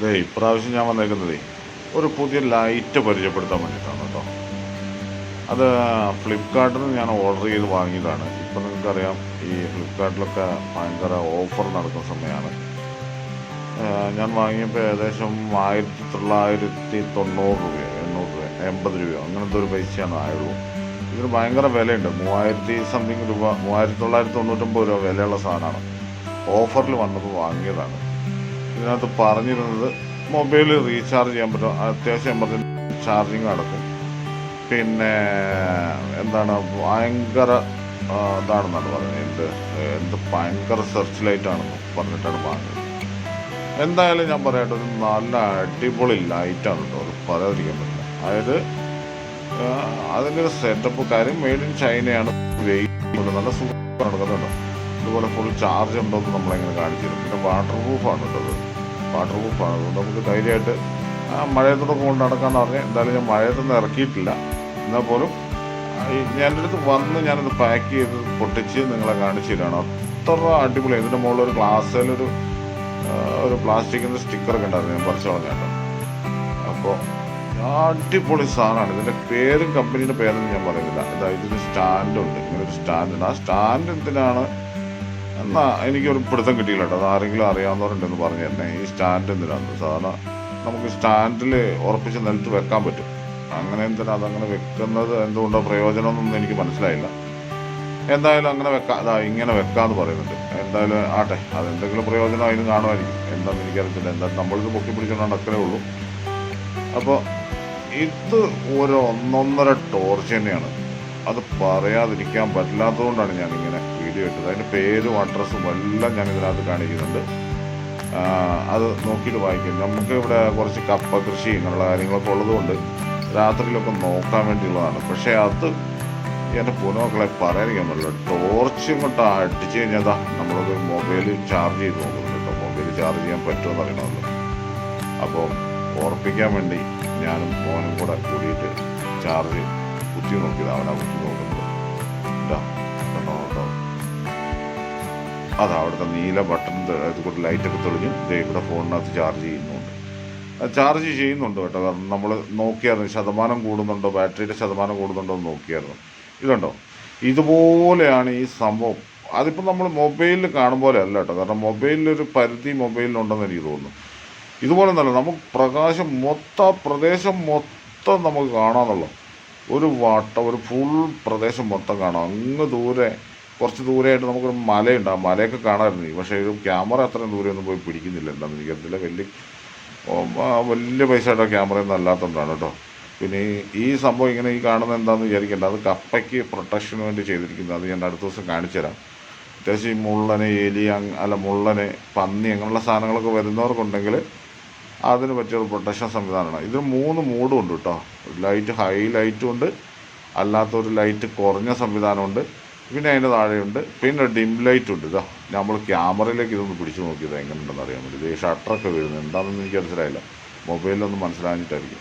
ദേ ഇപ്രാവശ്യം ഞാൻ വന്നേക്കുന്നതേ ഒരു പുതിയ ലൈറ്റ് പരിചയപ്പെടുത്താൻ വേണ്ടിയിട്ടാണ് കേട്ടോ. അത് ഫ്ലിപ്പ്കാർട്ടിൽ നിന്ന് ഞാൻ ഓർഡർ ചെയ്ത് വാങ്ങിയതാണ്. ഇപ്പം നിങ്ങൾക്കറിയാം ഈ ഫ്ലിപ്കാർട്ടിലൊക്കെ ഭയങ്കര ഓഫർ നടക്കുന്ന സമയമാണ്. ഞാൻ വാങ്ങിയപ്പോൾ ഏകദേശം ആയിരത്തി തൊള്ളായിരത്തി തൊണ്ണൂറ് രൂപയോ എണ്ണൂറ് രൂപ എൺപത് രൂപയോ അങ്ങനത്തെ ഒരു പൈസയാണ് ആയുള്ളൂ. ഇതിന് ഭയങ്കര വിലയുണ്ട്. മൂവായിരത്തി സംതിങ് രൂപ മൂവായിരത്തി തൊള്ളായിരത്തി തൊണ്ണൂറ്റൊമ്പത് രൂപ വിലയുള്ള സാധനമാണ്. ഓഫറിൽ വന്നപ്പോൾ വാങ്ങിയതാണ്. ഇതിനകത്ത് പറഞ്ഞിരുന്നത് മൊബൈൽ റീചാർജ് ചെയ്യാൻ പറ്റും. അത്യാവശ്യം എമർജൻസി ചാർജിങ് നടക്കും. പിന്നെ എന്താണ് ഭയങ്കര ഇതാണെന്നാണ് പറഞ്ഞത്. എന്ത് എന്ത് ഭയങ്കര സെർച്ച് ലൈറ്റാണെന്ന് പറഞ്ഞിട്ടാണ് വാങ്ങിയത് എന്തായാലും ഞാൻ പറയട്ടെ ഒരു നല്ല അടിപൊളി ലൈറ്റാണ് കേട്ടോ. അത് പറയാതിരിക്കാൻ പറ്റില്ല. അതായത് അതിന്റെ ഒരു സെറ്റപ്പ് കാര്യം മെയ്ഡ് ഇൻ ചൈനയാണ് വെയിറ്റ് നല്ല സുഖം നടക്കുന്നുണ്ട് ഇതുപോലെ ഫുൾ ചാർജ് ഉണ്ടോ എന്ന് കാണിച്ചു തരും. പിന്നെ വാട്ടർ പ്രൂഫാണ് കേട്ടത് വാട്ടർ പ്രൂഫാണ് അതുകൊണ്ട് നമുക്ക് ധൈര്യമായിട്ട് ആ മഴയത്തോടൊക്കെ കൊണ്ട് നടക്കാമെന്ന് പറഞ്ഞാൽ എന്തായാലും ഞാൻ മഴയത്തൊന്നും ഇറക്കിയിട്ടില്ല. എന്നാൽ പോലും ഞാൻ ഈ എന്റെ അടുത്ത് വന്ന് ഞാനത് പാക്ക് ചെയ്ത് പൊട്ടിച്ച് നിങ്ങളെ കാണിച്ചു തരാണ്. അത്ര അടിപൊളി. ഇതിന്റെ മുകളിൽ ഒരു ഗ്ലാസ്സിലൊരു ഒരു പ്ലാസ്റ്റിക്കിന്റെ സ്റ്റിക്കറൊക്കെ ഉണ്ടായിരുന്നു. ഞാൻ പറിച്ചു കളഞ്ഞേട്ടോ അപ്പോൾ അടിപൊളി സാധനമാണ്. ഇതിന്റെ പേരും കമ്പനിയുടെ പേരൊന്നും ഞാൻ പറയുന്നില്ല. ഇതാ ഇതിന് സ്റ്റാൻഡുണ്ട് ഇങ്ങനെ ഒരു സ്റ്റാൻഡുണ്ട് ആ സ്റ്റാൻഡ് എന്തിനാണ് എന്നാ എനിക്കൊരു പിടുത്തം കിട്ടിയില്ല കേട്ടോ. അത് ആരെങ്കിലും അറിയാവുന്നവരുണ്ടെന്ന് പറഞ്ഞു തന്നെ ഈ സ്റ്റാൻഡ് എന്തിനാണ് സാധാരണ നമുക്ക് സ്റ്റാൻഡിൽ ഉറപ്പിച്ച് നിലത്ത് വെക്കാൻ പറ്റും. അങ്ങനെ എന്തിനാ അതങ്ങനെ വെക്കുന്നത്? എന്തുകൊണ്ടോ പ്രയോജനമൊന്നും എനിക്ക് മനസ്സിലായില്ല. എന്തായാലും അങ്ങനെ വെക്കാം അതാ ഇങ്ങനെ വെക്കാന്ന് പറയുന്നുണ്ട്. എന്തായാലും ആട്ടെ അതെന്തെങ്കിലും പ്രയോജനം അതിന് കാണുമായിരിക്കും. എന്താണെന്ന് എനിക്കറിയത്തില്ല. എന്തായാലും നമ്മളിത് പൊക്കി പിടിച്ചുകൊണ്ട് അത്രേ ഉള്ളൂ. അപ്പോൾ ഇത് ഒരു ഒന്നൊന്നര ടോർച്ച് തന്നെയാണ്. അത് പറയാതിരിക്കാൻ പറ്റില്ലാത്തതുകൊണ്ടാണ് ഞാനിങ്ങനെ വീഡിയോ ഇട്ടത്. അതിന്റെ പേരും അഡ്രസ്സും എല്ലാം ഞാൻ ഇതിനകത്ത് കാണിക്കുന്നുണ്ട് അത് നോക്കിയിട്ട് വായിക്കും. നമുക്ക് ഇവിടെ കുറച്ച് കപ്പ കൃഷി ഇങ്ങനെയുള്ള കാര്യങ്ങളൊക്കെ ഉള്ളതുകൊണ്ട് രാത്രിയിലൊക്കെ നോക്കാൻ വേണ്ടിയുള്ളതാണ്. പക്ഷേ അത് എന്റെ പൂനമക്കളെ പറയാനിരിക്കാൻ പറ്റില്ല. ടോർച്ച് ഇങ്ങോട്ട് അടിച്ചു കഴിഞ്ഞാൽ നമ്മളത് മൊബൈൽ ചാർജ് ചെയ്ത് നോക്കുന്നുണ്ട് കേട്ടോ. മൊബൈൽ ചാർജ് ചെയ്യാൻ പറ്റുമെന്ന് അറിയണമല്ലോ. അപ്പോൾ ഓർപ്പിക്കാൻ വേണ്ടി ഞാനും മോനും കൂടെ കൂടിയിട്ട് ചാർജ് കുത്തി നോക്കിയത് അവനാ ഇതാ കേട്ടോ അതാ അവിടുത്തെ നീല ബട്ടൺ ഇത് കൂടെ ലൈറ്റൊക്കെ തെളിഞ്ഞു ദേ ഇവിടെ ഫോണിനകത്ത് ചാർജ് ചെയ്യുന്നുണ്ട്. ചാർജ് ചെയ്യുന്നുണ്ട് കേട്ടോ. കാരണം നമ്മൾ നോക്കിയായിരുന്നു. ശതമാനം കൂടുന്നുണ്ടോ? ബാറ്ററിയുടെ ശതമാനം കൂടുന്നുണ്ടോ എന്ന് നോക്കിയായിരുന്നു. ഇതുണ്ടോ? ഇതുപോലെയാണ് ഈ സംഭവം. അതിപ്പോൾ നമ്മൾ മൊബൈലിൽ കാണും പോലെ അല്ല കേട്ടോ. കാരണം മൊബൈലിലൊരു പരിധി മൊബൈലിലുണ്ടെന്ന് എനിക്ക് തോന്നുന്നു. ഇതുപോലെ നല്ല നമുക്ക് പ്രകാശം മൊത്തം പ്രദേശം മൊത്തം നമുക്ക് കാണാമെന്നുള്ളൂ ഒരു വട്ടം ഒരു ഫുൾ പ്രദേശം മൊത്തം കാണാം. അങ്ങ് ദൂരെ കുറച്ച് ദൂരെയായിട്ട് നമുക്കൊരു മലയുണ്ട്. ആ മലയൊക്കെ കാണാമായിരുന്നു. പക്ഷേ ഒരു ക്യാമറ അത്രയും ദൂരെയൊന്നും പോയി പിടിക്കുന്നില്ല. എന്താണെന്ന് എനിക്കറിയില്ല വലിയ വലിയ പൈസ പൈസയുടെ ക്യാമറയൊന്നും അല്ലാത്തതുകൊണ്ടാണ് കേട്ടോ. പിന്നെ ഈ- സംഭവം ഇങ്ങനെ ഈ കാണുന്നത് എന്താണെന്ന് വിചാരിക്കേണ്ട. അത് കപ്പയ്ക്ക് പ്രൊട്ടക്ഷന് വേണ്ടി ചെയ്തിരിക്കുന്നത്. അത് ഞാൻ അടുത്ത ദിവസം കാണിച്ചുതരാം അത്യാവശ്യം ഈ മുള്ളന് എലി അല്ല മുള്ളന് പന്നി അങ്ങനെയുള്ള സാധനങ്ങളൊക്കെ വരുന്നവർക്കുണ്ടെങ്കിൽ അതിന് പറ്റിയ പ്രൊട്ടക്ഷൻ സംവിധാനമാണ്. ഇതിന് മൂന്ന് മൂഡും ഉണ്ട് കേട്ടോ ലൈറ്റ് ഹൈ ലൈറ്റും ഉണ്ട്. അല്ലാത്തൊരു ലൈറ്റ് കുറഞ്ഞ സംവിധാനമുണ്ട്. പിന്നെ അതിന്റെ താഴെയുണ്ട്. പിന്നെ ഡിം ലൈറ്റ് ഉണ്ട് ഇതാ നമ്മൾ ക്യാമറയിലേക്ക് ഇതൊന്ന് പിടിച്ചു നോക്കിയത് എങ്ങനെയുണ്ടെന്ന് അറിയാൻ വേണ്ടി. ഇത് ഷട്ടറൊക്കെ വരുന്നുണ്ട് എന്താണെന്ന് എനിക്ക് മനസ്സിലായില്ല. മൊബൈലിലൊന്നും മനസ്സിലാഞ്ഞിട്ടായിരിക്കും